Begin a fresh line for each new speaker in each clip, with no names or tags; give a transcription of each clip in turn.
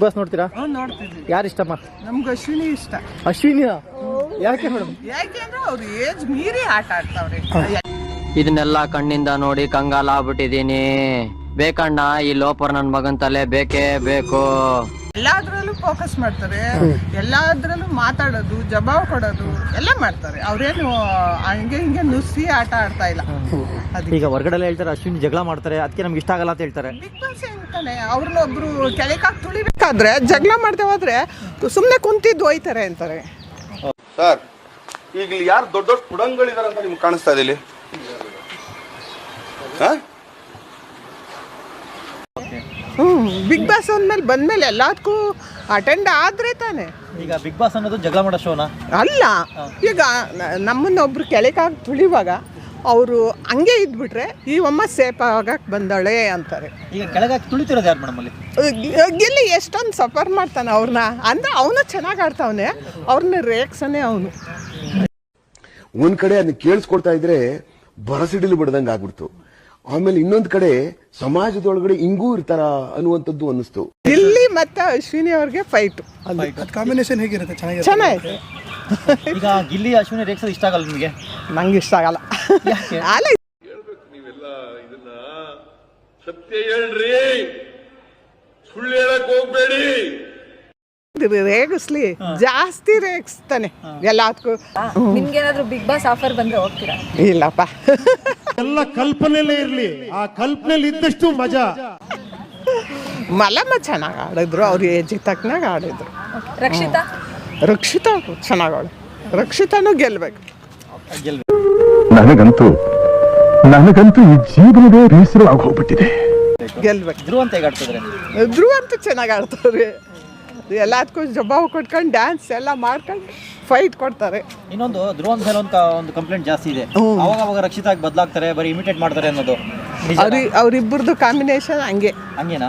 Bus ನೋಡ್ತೀರಾ? ಯಾರು ಇಷ್ಟಮ್ಮ?
ನಮ್ಗೆ ಅಶ್ವಿನಿ ಇಷ್ಟ.
ಅಶ್ವಿನಿ ಯಾಕೆ ಮೇಡಮ್
ಯಾಕೆಂದ್ರೆ ಅವ್ರು ಏಜ್ ಮೀರಿ ಆಟ ಆಡ್ತಾವ್ರಿ.
ಇದನ್ನೆಲ್ಲ ಕಣ್ಣಿಂದ ನೋಡಿ ಕಂಗಾಲ ಆಗ್ಬಿಟ್ಟಿದೀನಿ ಬೇಕಣ್ಣ ಈ ಲೋಪರ್ ನನ್ ಮಗನ್ ತಲೆ ಬೇಕೇ ಬೇಕು.
ಎಲ್ಲಾದ್ರಲ್ಲೂ ಫೋಕಸ್ ಮಾಡ್ತಾರೆ. ಎಲ್ಲಾದ್ರಲ್ಲೂ ಮಾತಾಡೋದು ಜವಾಬ್ ಕೊಡೋದು ಎಲ್ಲ ಮಾಡ್ತಾರೆ. ಅವ್ರೇನು ಹಂಗೆ ಹಿಂಗೆ ನುಸಿ ಆಟ ಆಡ್ತಾ ಇಲ್ಲ.
ಈಗ ಹೊರಗಡೆ ಎಲ್ಲ ಹೇಳ್ತಾರೆ ಅಶ್ವಿನಿ ಜಗಳ ಮಾಡ್ತಾರೆ ಅದಕ್ಕೆ ನಮ್ಗೆ ಇಷ್ಟ ಆಗಲ್ಲ ಅಂತ ಹೇಳ್ತಾರೆ.
ಬಿಗ್ ಬಾಸ್ ಅಂತಾನೆ ಅವ್ರನ್ನೊಬ್ರು ಕೆಳಕಾಗಿ ತುಳಿಬೇಕಾದ್ರೆ ಜಗಳ ಮಾಡ್ದೆ ಹೋದ್ರೆ ಸುಮ್ಮನೆ ಕುಂತಿದ್ದು ಹೋಯ್ತಾರೆ ಅಂತಾರೆ.
ಸರ್ ಈಗ ಇಲ್ಲಿ ಯಾರು ದೊಡ್ಡ ದೊಡ್ಡ ಪುಡಂಗಳಿದಾರೆ ಅಂತ ನಿಮ್ಗೆ ಕಾಣಿಸ್ತಾ ಇದೆ ಇಲ್ಲಿ? ಹಾ?
ಬಿಗ್ ಬಾಸ್ ಅಂದ್ಮೇಲೆ ಬಂದ್ಮೇಲೆ ಎಲ್ಲದಕ್ಕೂ ಅಟೆಂಡ್ ಆದ್ರೆ ತಾನೆ.
ಈಗ ಬಿಗ್ ಬಾಸ್ ಅನ್ನೋದು ಜಗಳ ಮಾಡೋ ಶೋನ
ಅಲ್ಲ ಈಗ ನಮ್ಮನ್ನ ಒಬ್ರು ಕೆಳಕಾಗಿ ತುಳಿವಾಗ ಅವರು ಹಂಗೆ ಇದ್ಬಿಟ್ರೆ ಈ ಒಮ್ಮ ಸೇಫ್ ಆಗಕ್ಕೆ ಬಂದಳೆ ಅಂತಾರೆ.
ಈಗ ಕೆಳಗಾಕಿ ತುಳಿತಿರೋದು ಯಾರು ಮೇಡಮ್ ಅಲ್ಲಿ?
ಗೆಲ್ಲಿ ಎಷ್ಟೊಂದು ಸಫರ್ ಮಾಡ್ತಾನೆ ಅವ್ರನ್ನ ಅಂದ್ರೆ ಅವನು ಚೆನ್ನಾಗಿ ಆಡ್ತಾವನೆ ಅವ್ರನ್ನ ರಿಯಾಕ್ಷನೇ ಅವನು.
ಒಂದ್ ಕಡೆ ಅದನ್ನ ಕೇಳಿಸ್ಕೊಡ್ತಾ ಇದ್ರೆ ಬರಸಿಡಿಲು ಬಿಡ್ದಂಗೆ ಆಗ್ಬಿಡ್ತು. ಆಮೇಲೆ ಇನ್ನೊಂದ್ ಕಡೆ ಸಮಾಜದೊಳಗಡೆ ಹಿಂಗೂ ಇರ್ತಾರ ಅನ್ನುವಂಥದ್ದು ಅನ್ನಿಸ್ತು.
ಇಲ್ಲಿ ಮತ್ತೆ ಅಶ್ವಿನಿ ಅವ್ರಿಗೆ ಫೈಟ್
ಕಾಂಬಿನೇಷನ್ ಹೇಗಿರುತ್ತೆ? ಚೆನ್ನಾಗಿ
ಚೆನ್ನಾಗಿದೆ.
ಈಗ ಗಿಲ್ಲಿ ಅಶ್ವಿನಿ ರೇಕ್ಸ್ ಇಷ್ಟ ಆಗಲ್ಲ ನಿಮಗೆ?
ನಂಗೆ ಇಷ್ಟ ಆಗಲ್ಲ. ಅಲ್ಲ
ಸತ್ಯ ಹೇಳ್ರಿ. ಸುಳ್ಳು ಹೇಳಕ್ ಹೋಗ್ಬೇಡಿ.
ರೇಗಿಸ್ಲಿ ಜಾಸ್ತಿ ರೇಗಿಸ್ತಾನೆ. ಎಲ್ಲದಕ್ಕೂ
ನಿಮ್ಗೇನಾದ್ರೂ ಬಿಗ್ ಬಾಸ್ ಆಫರ್ ಬಂದ್ರೆ ಹೋಗ್ತೀರಾ?
ಇಲ್ಲಪ್ಪ.
ಎಲ್ಲ ಕಲ್ಪನೆಲೇ ಇರ್ಲಿ. ಆ ಕಲ್ಪನೆಲಿ ಇದ್ದಷ್ಟು ಮಜಾ.
ಮಲಮ್ಮ ಚೆನ್ನಾಗಿ ಆಡಿದ್ರು ಅವ್ರ ಏಜಿಗೆ ತಕ್ಕನಾಗ ಆಡಿದ್ರು.
ರಕ್ಷಿತಾ?
ರಕ್ಷಿತಾ ಚೆನ್ನಾಗಿ ಆಡು ರಕ್ಷಿತಾನು ಗೆಲ್ಬೇಕು.
ನನಗಂತೂ ನನಗಂತೂ ಈ ಜೀವನವೇ ಬೇಸರ ಹೋಗ್ಬಿಟ್ಟಿದೆ.
ಗೆಲ್ಬೇಕು.
ಧ್ರುವ ಅಂತ ಹೇಗೆ ಆಡ್ತಿದ್ರೆ
ಧ್ರುವ ಅಂತೂ ಚೆನ್ನಾಗಿ ಆಡ್ತಾರೆ. ಎಲ್ಲದಕ್ಕೂ ಜವಾಬ್ ಕೊಟ್ಕೊಂಡು ಡ್ಯಾನ್ಸ್ ಎಲ್ಲ ಮಾಡ್ಕೊಂಡು ಫೈಟ್ ಕೊಡ್ತಾರೆ
ಇನ್ನೊಂದು ಧ್ರುವನ್ ಅಂತ ಮೇಲೆ ಒಂದು ಒಂದು ಕಂಪ್ಲೇಂಟ್ ಜಾಸ್ತಿ ಇದೆ. ಅವಾಗ ಅವಾಗ ರಕ್ಷಿತಾಗಿ ಬದಲಾಗ್ತಾರೆ ಬರೀ ಇಮಿಟೇಟ್ ಮಾಡ್ತಾರೆ ಅನ್ನೋದು.
ಅವ್ರಿ ಅವ್ರಿಬ್ಬರದು ಕಾಂಬಿನೇಷನ್ ಹಂಗೆ.
ಹಂಗೇನಾ?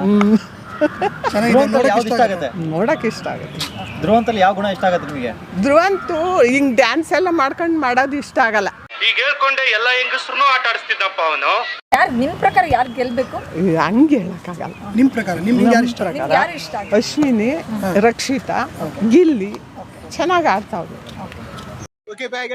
ನೋಡಕ್ ಇಷ್ಟ ಆಗುತ್ತೆ?
ಧ್ರುವಂತಲ್ಲಿ ಇಷ್ಟ ಆಗುತ್ತೆ.
ಧ್ರುವ ಯಾವ ಗುಣ ಇಷ್ಟ ಆಗುತ್ತೆ ನಿಮಗೆ?
ಧ್ರುವಂತು ಹಿಂಗ್ ಡ್ಯಾನ್ಸ್ ಎಲ್ಲ ಮಾಡ್ಕೊಂಡು ಮಾಡೋದು ಇಷ್ಟ ಆಗಲ್ಲ.
ಈಗ ಹೇಳ್ಕೊಂಡೆ ಎಲ್ಲ ಹೆಂಗಸ್ರು ಆಟ ಆಡಿಸ್ತಿದ್ದಪ್ಪ ಅವನು.
ಯಾರು ನಿಮ್ ಪ್ರಕಾರ ಯಾರು ಗೆಲ್ಬೇಕು?
ಹಂಗೆ ಹೇಳಕ್ಕಾಗಲ್ಲ.
ನಿಮ್ ಪ್ರಕಾರ ನಿಮ್ಗೆ ಯಾರು ಇಷ್ಟ
ಆಗಲ್ಲ? ಯಾರು ಇಷ್ಟ
ಅಶ್ವಿನಿ ರಕ್ಷಿತಾ ಗಿಲ್ಲಿ ಚೆನ್ನಾಗಿ ಆಡ್ತಾವೆ
ಓಕೆ ಬಾಯ್